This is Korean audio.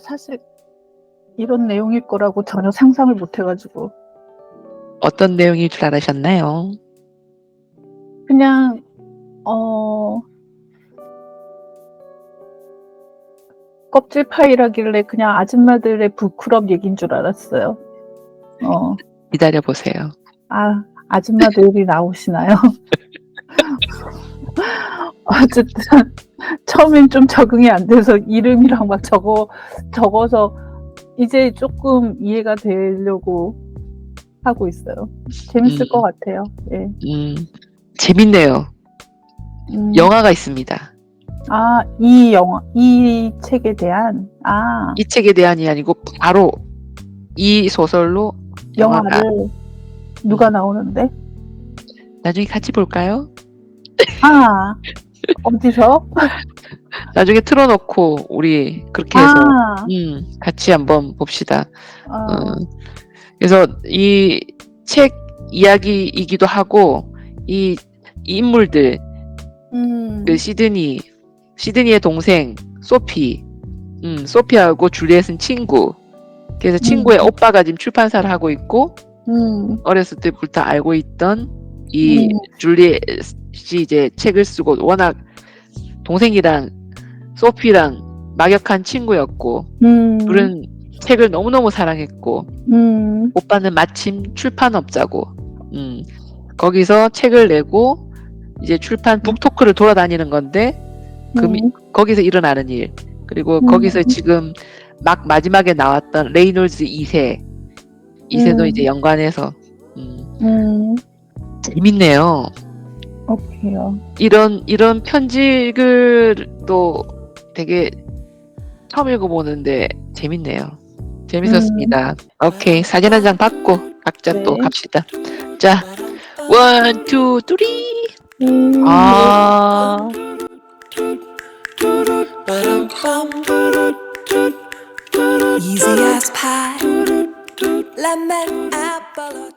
사실 이런 내용일 거라고 전혀 상상을 못 해가지고 어떤 내용일 줄 알으셨나요? 그냥 어 껍질 파이라길래 그냥 아줌마들의 부클럽 얘기인 줄 알았어요. 어, 기다려 보세요. 아 아줌마들이 나오시나요? 어쨌든 처음엔 좀 적응이 안 돼서 이름이랑 막 적어 적어서 이제 조금 이해가 되려고 하고 있어요. 재밌을 음. 것 같아요. 예. 음, 재밌네요. 음. 영화가 있습니다. 아, 이 영화, 이 책에 대한, 아, 이 책에 대한이 아니고 바로 이 소설로 영화가 영화를 누가 나오는데? 나중에 같이 볼까요? 아, 어디서? 나중에 틀어놓고 우리 그렇게 해서 아, 음, 같이 한번 봅시다. 어, 어, 그래서 이 책 이야기이기도 하고 이, 이 인물들 음, 그 시드니 시드니의 동생 소피 음, 소피하고 줄리엣은 친구 그래서 친구의 음. 오빠가 지금 출판사를 하고 있고 음, 어렸을 때부터 알고 있던 이 음. 줄리엣 이 이제 책을 쓰고 워낙 동생이랑 소피랑 막역한 친구였고 음, 둘은 책을 너무너무 사랑했고 음, 오빠는 마침 출판업자고 음, 거기서 책을 내고 이제 출판 북토크를 돌아다니는 건데 그 미- 음, 거기서 일어나는 일 그리고 음. 거기서 지금 막 마지막에 나왔던 레이놀즈 2세 2세도 음. 이제 연관해서 음, 음, 재밌네요. 오케이요. 이런 이런 편지글도 되게 처음 읽어보는데 재밌네요. 재밌었습니다. 오케이 사진 한 장 받고 각자 또 네. 갑시다. 자, 원, 투, 쓰리. 음, 아, Easy as pie, lemon apple or